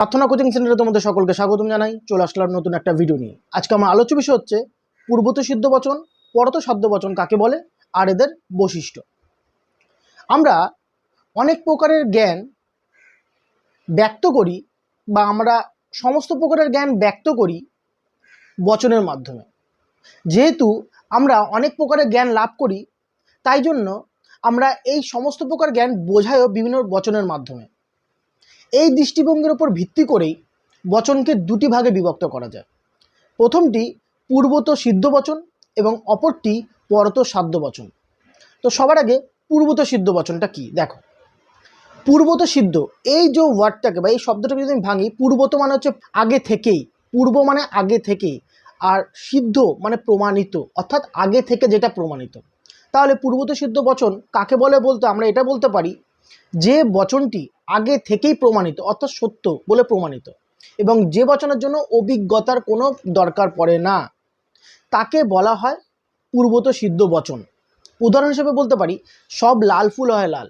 প্রার্থনা কোচিং সেন্টারে তোমাদের সকলকে স্বাগতম জানাই। চলে আসলাম নতুন একটা ভিডিও নিয়ে। আজকে আমার আলোচ্য বিষয় হচ্ছে পূর্বত সিদ্ধ বচন পরত সাধ্য বচন কাকে বলে, আর এদের বৈশিষ্ট্য। আমরা অনেক প্রকারের জ্ঞান ব্যক্ত করি বা আমরা সমস্ত প্রকারের জ্ঞান ব্যক্ত করি বচনের মাধ্যমে। যেহেতু আমরা অনেক প্রকারের জ্ঞান লাভ করি, তাই জন্য আমরা এই সমস্ত প্রকার জ্ঞান বোঝায়ও বিভিন্ন বচনের মাধ্যমে। এই দৃষ্টিভঙ্গির উপর ভিত্তি করেই বচনকে দুটি ভাগে বিভক্ত করা যায়। প্রথমটি পূর্বত সিদ্ধ বচন এবং অপরটি পরত সাধ্য বচন। তো সবার আগে পূর্বত সিদ্ধ বচনটা কি? দেখো। পূর্বত সিদ্ধ, এই যে ওয়ার্ডটাকে বা এই শব্দটাকে যদি আমি ভাঙি, পূর্বত মানে হচ্ছে আগে থেকেই, পূর্ব মানে আগে থেকেই, আর সিদ্ধ মানে প্রমাণিত, অর্থাৎ আগে থেকে যেটা প্রমাণিত। তাহলে পূর্বত সিদ্ধ বচন কাকে বলে বলতে আমরা এটা বলতে পারি যে বচনটি আগে থেকেই প্রমাণিত, অর্থাৎ সত্য বলে প্রমাণিত, এবং যে বচনের জন্য অভিজ্ঞতার কোনো দরকার পড়ে না, তাকে বলা হয় পূর্বত সিদ্ধ বচন। উদাহরণ হিসেবে বলতে পারি, সব লাল ফুল হয় লাল।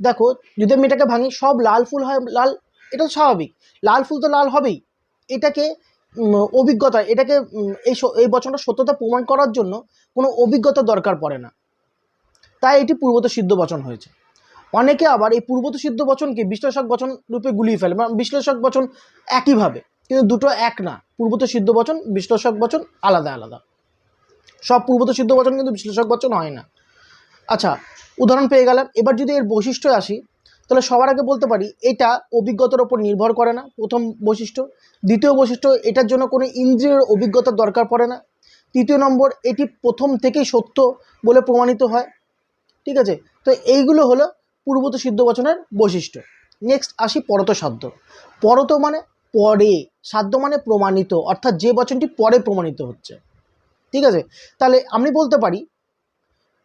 দেখো, যদি আমি এটাকে ভাঙি, সব লাল ফুল হয় লাল, এটা তো স্বাভাবিক। লাল ফুল তো লাল হবেই। এটাকে অভিজ্ঞতা, এটাকে এই এই বচনটা সত্যতা প্রমাণ করার জন্য কোনো অভিজ্ঞতা দরকার পড়ে না। তাই এটি পূর্বত সিদ্ধ বচন হয়েছে। অনেকে আবার এই পূর্বত সিদ্ধ বচনকে বিশ্লেষক বচন রূপে গুলিয়ে ফেলে মানে বিশ্লেষক বচন একইভাবে, কিন্তু দুটো এক না। পূর্বত সিদ্ধ বচন, বিশ্লেষক বচন আলাদা আলাদা। সব পূর্বত সিদ্ধ বচন কিন্তু বিশ্লেষক বচন হয় না। আচ্ছা উদাহরণ পেয়ে গেলাম। এবার যদি এর বৈশিষ্ট্য আসি, তাহলে সবার আগে বলতে পারি, এটা অভিজ্ঞতার ওপর নির্ভর করে না, প্রথম বৈশিষ্ট্য। দ্বিতীয় বৈশিষ্ট্য, এটার জন্য কোনো ইন্দ্রিয়ের অভিজ্ঞতার দরকার পড়ে না। তৃতীয় নম্বর, এটি প্রথম থেকেই সত্য বলে প্রমাণিত হয়। ঠিক আছে? তো এইগুলো হলো পূর্বত সিদ্ধ বচনের বৈশিষ্ট্য। নেক্সট আসি পরত সাধ্য। পরত মানে পরে, সাধ্য মানে প্রমাণিত, অর্থাৎ যে বচনটি পরে প্রমাণিত হচ্ছে। ঠিক আছে? তাহলে আমি বলতে পারি,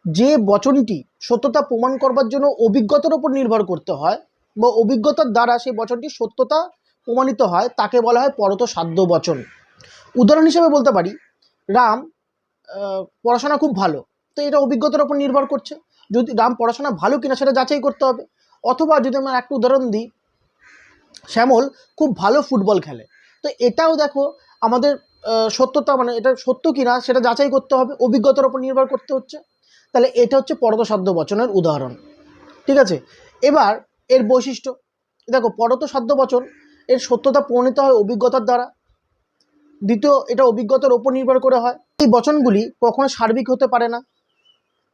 যে বচনটি সত্যতা প্রমাণ করবার জন্য অভিজ্ঞতার উপর নির্ভর করতে হয় বা অভিজ্ঞতার দ্বারা সেই বচনটি সত্যতা প্রমাণিত হয়, তাকে বলা হয় পরত সাধ্য বচন। উদাহরণ হিসেবে বলতে পারি, রাম পড়াশোনা খুব ভালো, তো এটা অভিজ্ঞতার উপর নির্ভর করছে। যদি রাম পড়াশোনা ভালো কিনা সেটা যাচাই করতে হবে। অথবা যদি আমরা একটা উদাহরণ দিই, শ্যামল খুব ভালো ফুটবল খেলে। তো এটাও দেখো আমাদের সত্যতা মানে এটা সত্য কিনা সেটা যাচাই করতে হবে, অভিজ্ঞতার উপর নির্ভর করতে হচ্ছে। তাহলে এটা হচ্ছে পরতসাধ্য বচনের উদাহরণ। ঠিক আছে? এবার এর বৈশিষ্ট্য। দেখো, পরতসাধ্য বচন, এর সত্যতা প্রণীত হয় অভিজ্ঞতার দ্বারা। দ্বিতীয়, এটা অভিজ্ঞতার ওপর নির্ভর করে হয়। এই বচনগুলি কখনো সার্বিক হতে পারে না।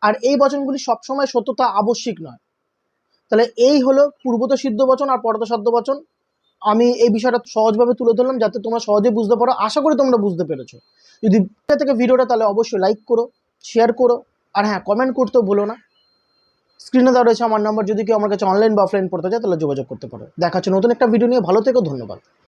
আর এই বচনগুলি সবসময় সত্যতা আবশ্যিক নয়। তাহলে এই হলো পূর্বত সিদ্ধ বচন আর পরত সাধ্য বচন। আমি এই বিষয়টা সহজভাবে তুলে ধরলাম যাতে তোমরা সহজে বুঝতে পারো। আশা করি তোমরা বুঝতে পেরেছ। যদি থেকে ভিডিওটা তাহলে অবশ্যই লাইক করো শেয়ার করো, আর হ্যাঁ কমেন্ট করতেও ভুলো না। স্ক্রিনে দেওয়া রয়েছে আমার নাম্বার যদি কেউ আমার কাছে অনলাইন বা অফলাইন পড়তে চায় তাহলে যোগাযোগ করতে পারো। দেখা হচ্ছে নতুন একটা ভিডিও নিয়ে। ভালো থেকো, ধন্যবাদ।